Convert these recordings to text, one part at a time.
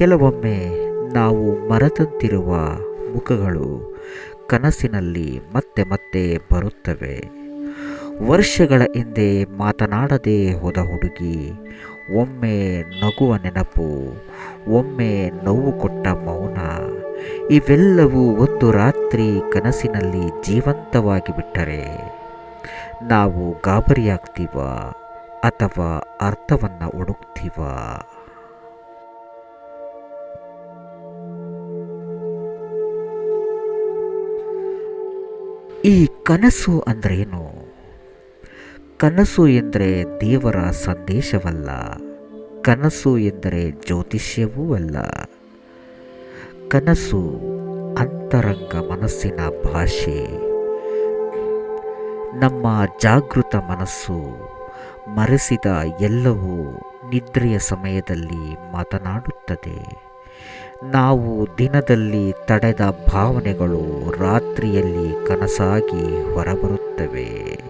ಕೆಲವೊಮ್ಮೆ ನಾವು ಮರೆತಂತಿರುವ ಮುಖಗಳು ಕನಸಿನಲ್ಲಿ ಮತ್ತೆ ಮತ್ತೆ ಬರುತ್ತವೆ. ವರ್ಷಗಳ ಹಿಂದೆ ಮಾತನಾಡದೆ ಹೋದ ಹುಡುಗಿ ಒಮ್ಮೆ ನಗುವ ನೆನಪು, ಒಮ್ಮೆ ನೋವು ಕೊಟ್ಟ ಮೌನ, ಇವೆಲ್ಲವೂ ಒಂದು ರಾತ್ರಿ ಕನಸಿನಲ್ಲಿ ಜೀವಂತವಾಗಿ ಬಿಟ್ಟರೆ ನಾವು ಗಾಬರಿಯಾಗ್ತೀವ ಅಥವಾ ಅರ್ಥವನ್ನು ಹುಡುಕ್ತೀವ? ಈ ಕನಸು ಅಂದ್ರೇನು? ಕನಸು ಎಂದರೆ ದೇವರ ಸಂದೇಶವಲ್ಲ. ಕನಸು ಎಂದರೆ ಜ್ಯೋತಿಷ್ಯವೂ ಅಲ್ಲ. ಕನಸು ಅಂತರಂಗ ಮನಸ್ಸಿನ ಭಾಷೆ. ನಮ್ಮ ಜಾಗೃತ ಮನಸ್ಸು ಮರೆಸಿದ ಎಲ್ಲವೂ ನಿದ್ರೆಯ ಸಮಯದಲ್ಲಿ ಮಾತನಾಡುತ್ತದೆ. ನಾವು ದಿನದಲ್ಲಿ ತಡೆದ ಭಾವನೆಗಳು ರಾತ್ರಿಯಲ್ಲಿ ಕನಸಾಗಿ ಹೊರಬರುತ್ತವೆ.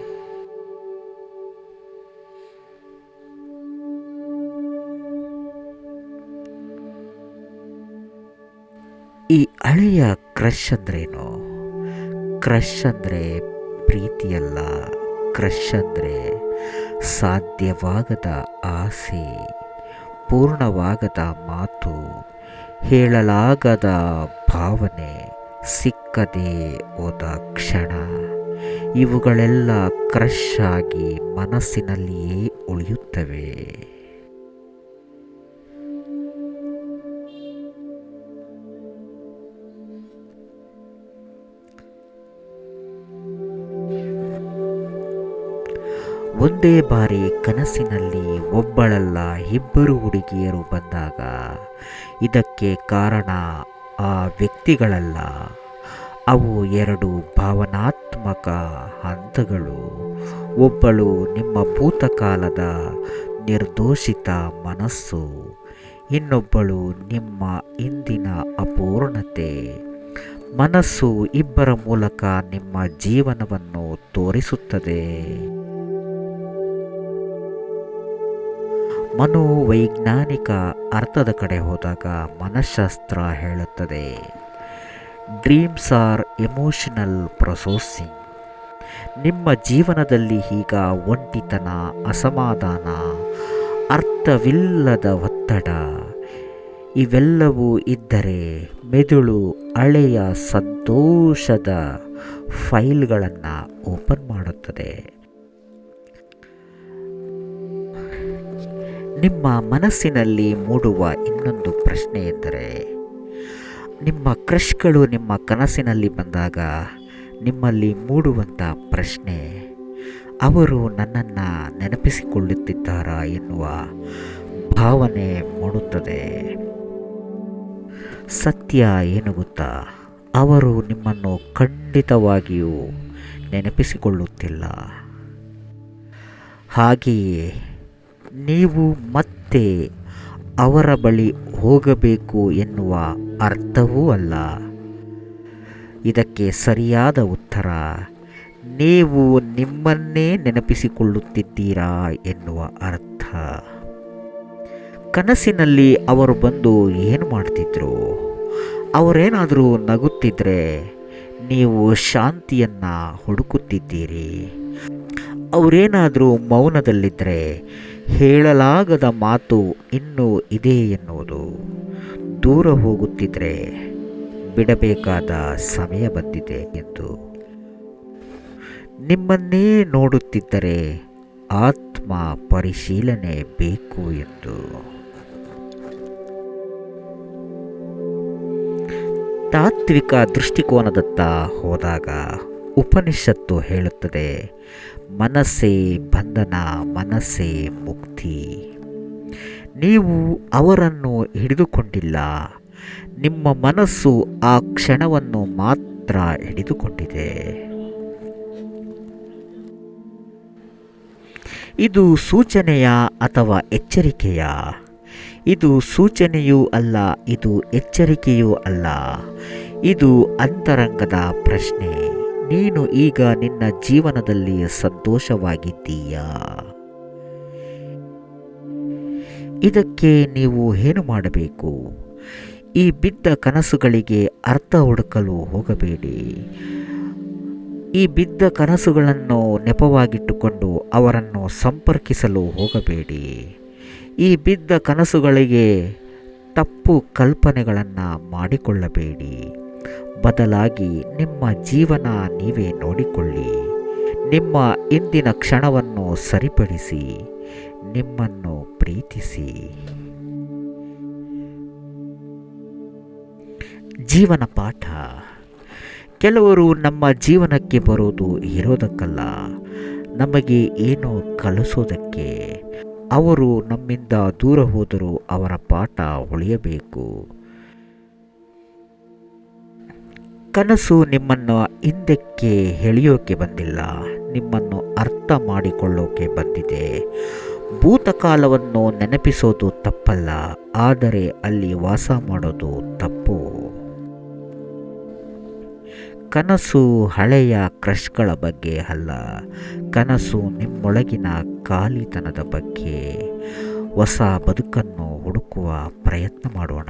ಈ ಹಳೆಯ ಕ್ರಶ್ ಅಂದ್ರೇನು? ಕ್ರಶ್ ಅಂದರೆ ಪ್ರೀತಿಯಲ್ಲ. ಕ್ರಶ್ ಅಂದರೆ ಸಾಧ್ಯವಾಗದ ಆಸೆ, ಪೂರ್ಣವಾಗದ ಮಾತು. ಹೇಳಲಾಗದ ಭಾವನೆ ಸಿಕ್ಕದೇ ಹೋದ ಕ್ಷಣ. ಇವುಗಳೆಲ್ಲ ಕ್ರಶ್ ಆಗಿ ಮನಸ್ಸಿನಲ್ಲಿಯೇ ಉಳಿಯುತ್ತವೆ. ಒಂದೇ ಬಾರಿ ಕನಸಿನಲ್ಲಿ ಒಬ್ಬಳಲ್ಲ ಇಬ್ಬರು ಹುಡುಗಿಯರು ಬಂದಾಗ ಇದಕ್ಕೆ ಕಾರಣ ಆ ವ್ಯಕ್ತಿಗಳಲ್ಲ. ಅವು ಎರಡು ಭಾವನಾತ್ಮಕ ಹಂತಗಳು. ಒಬ್ಬಳು ನಿಮ್ಮ ಭೂತಕಾಲದ ನಿರ್ದೋಷಿತ ಮನಸ್ಸು, ಇನ್ನೊಬ್ಬಳು ನಿಮ್ಮ ಇಂದಿನ ಅಪೂರ್ಣತೆ. ಮನಸ್ಸು ಇಬ್ಬರ ಮೂಲಕ ನಿಮ್ಮ ಜೀವನವನ್ನು ತೋರಿಸುತ್ತದೆ. ಮನೋವೈಜ್ಞಾನಿಕ ಅರ್ಥದ ಕಡೆ ಹೋದಾಗ ಮನಃಶಾಸ್ತ್ರ ಹೇಳುತ್ತದೆ. ಡ್ರೀಮ್ಸ್ ಆರ್ ಎಮೋಷನಲ್ ಪ್ರೊಸೆಸಿಂಗ್ ನಿಮ್ಮ ಜೀವನದಲ್ಲಿ ಈಗ ಒಂಟಿತನ, ಅಸಮಾಧಾನ, ಅರ್ಥವಿಲ್ಲದ ಒತ್ತಡ, ಇವೆಲ್ಲವೂ ಇದ್ದರೆ ಮೆದುಳು ಹಳೆಯ ಸಂತೋಷದ ಫೈಲ್ಗಳನ್ನು ಓಪನ್ ಮಾಡುತ್ತದೆ. ನಿಮ್ಮ ಮನಸ್ಸಿನಲ್ಲಿ ಮೂಡುವ ಇನ್ನೊಂದು ಪ್ರಶ್ನೆ ಎಂದರೆ, ನಿಮ್ಮ ಕ್ರಶ್ಗಳು ನಿಮ್ಮ ಕನಸಿನಲ್ಲಿ ಬಂದಾಗ ನಿಮ್ಮಲ್ಲಿ ಮೂಡುವಂಥ ಪ್ರಶ್ನೆ, ಅವರು ನನ್ನನ್ನು ನೆನಪಿಸಿಕೊಳ್ಳುತ್ತಿದ್ದಾರಾ ಎನ್ನುವ ಭಾವನೆ ಮೂಡುತ್ತದೆ. ಸತ್ಯ ಏನು ಗೊತ್ತಾ ಅವರು ನಿಮ್ಮನ್ನು ಖಂಡಿತವಾಗಿಯೂ ನೆನಪಿಸಿಕೊಳ್ಳುತ್ತಿಲ್ಲ. ಹಾಗೆಯೇ ನೀವು ಮತ್ತೆ ಅವರ ಬಳಿ ಹೋಗಬೇಕು ಎನ್ನುವ ಅರ್ಥವೂ ಅಲ್ಲ. ಇದಕ್ಕೆ ಸರಿಯಾದ ಉತ್ತರ, ನೀವು ನಿಮ್ಮನ್ನೇ ನೆನಪಿಸಿಕೊಳ್ಳುತ್ತಿದ್ದೀರಾ ಎನ್ನುವ ಅರ್ಥ. ಕನಸಿನಲ್ಲಿ ಅವರು ಬಂದು ಏನು ಮಾಡ್ತಿದ್ರು? ಅವರೇನಾದರೂ ನಗುತ್ತಿದ್ರೆ ನೀವು ಶಾಂತಿಯನ್ನು ಹುಡುಕುತ್ತಿದ್ದೀರಿ. ಅವರೇನಾದರೂ ಮೌನದಲ್ಲಿದ್ದರೆ ಹೇಳಲಾಗದ ಮಾತು ಇನ್ನೂ ಇದೆ ಎನ್ನುವುದು. ದೂರ ಹೋಗುತ್ತಿದ್ರೆ ಬಿಡಬೇಕಾದ ಸಮಯ ಬಂದಿದೆ ಎಂದು. ನಿಮ್ಮನ್ನೇ ನೋಡುತ್ತಿದ್ದರೆ ಆತ್ಮ ಪರಿಶೀಲನೆ ಬೇಕು ಎಂದು. ತಾತ್ವಿಕ ದೃಷ್ಟಿಕೋನದತ್ತ ಹೋದಾಗ ಉಪನಿಷತ್ತು ಹೇಳುತ್ತದೆ, ಮನಸ್ಸೇ ಬಂಧನ, ಮನಸ್ಸೇ ಮುಕ್ತಿ. ನೀವು ಅವರನ್ನು ಹಿಡಿದುಕೊಂಡಿಲ್ಲ, ನಿಮ್ಮ ಮನಸ್ಸು ಆ ಕ್ಷಣವನ್ನು ಮಾತ್ರ ಹಿಡಿದುಕೊಂಡಿದೆ. ಇದು ಸೂಚನೆಯ ಅಥವಾ ಎಚ್ಚರಿಕೆಯ? ಇದು ಸೂಚನೆಯೂ ಅಲ್ಲ, ಇದು ಎಚ್ಚರಿಕೆಯೂ ಅಲ್ಲ, ಇದು ಅಂತರಂಗದ ಪ್ರಶ್ನೆ. ನೀನು ಈಗ ನಿನ್ನ ಜೀವನದಲ್ಲಿ ಸಂತೋಷವಾಗಿದ್ದೀಯಾ? ಇದಕ್ಕೆ ನೀವು ಏನು ಮಾಡಬೇಕು? ಈ ಬಿದ್ದ ಕನಸುಗಳಿಗೆ ಅರ್ಥ ಹುಡುಕಲು ಹೋಗಬೇಡಿ. ಈ ಬಿದ್ದ ಕನಸುಗಳನ್ನು ನೆಪವಾಗಿಟ್ಟುಕೊಂಡು ಅವರನ್ನು ಸಂಪರ್ಕಿಸಲು ಹೋಗಬೇಡಿ. ಈ ಬಿದ್ದ ಕನಸುಗಳಿಗೆ ತಪ್ಪು ಕಲ್ಪನೆಗಳನ್ನು ಮಾಡಿಕೊಳ್ಳಬೇಡಿ. ಬದಲಾಗಿ ನಿಮ್ಮ ಜೀವನ ನೀವೇ ನೋಡಿಕೊಳ್ಳಿ. ನಿಮ್ಮ ಇಂದಿನ ಕ್ಷಣವನ್ನು ಸರಿಪಡಿಸಿ, ನಿಮ್ಮನ್ನು ಪ್ರೀತಿಸಿ. ಜೀವನ ಪಾಠ. ಕೆಲವರು ನಮ್ಮ ಜೀವನಕ್ಕೆ ಬರೋದು ಇರೋದಕ್ಕಲ್ಲ, ನಮಗೆ ಏನೋ ಕಲಿಸೋದಕ್ಕೆ. ಅವರು ನಮ್ಮಿಂದ ದೂರ ಹೋದರೂ ಅವರ ಪಾಠ ಉಳಿಯಬೇಕು. ಕನಸು ನಿಮ್ಮನ್ನು ಹಿಂದಕ್ಕೆ ಎಳೆಯೋಕೆ ಬಂದಿಲ್ಲ, ನಿಮ್ಮನ್ನು ಅರ್ಥ ಮಾಡಿಕೊಳ್ಳೋಕೆ ಬಂದಿದೆ. ಭೂತಕಾಲವನ್ನು ನೆನಪಿಸೋದು ತಪ್ಪಲ್ಲ, ಆದರೆ ಅಲ್ಲಿ ವಾಸ ಮಾಡೋದು ತಪ್ಪು. ಕನಸು ಹಳೆಯ ಕ್ರಶ್ಗಳ ಬಗ್ಗೆ ಅಲ್ಲ, ಕನಸು ನಿಮ್ಮೊಳಗಿನ ಖಾಲಿತನದ ಬಗ್ಗೆ. ಹೊಸ ಬದುಕನ್ನು ಹುಡುಕುವ ಪ್ರಯತ್ನ ಮಾಡೋಣ.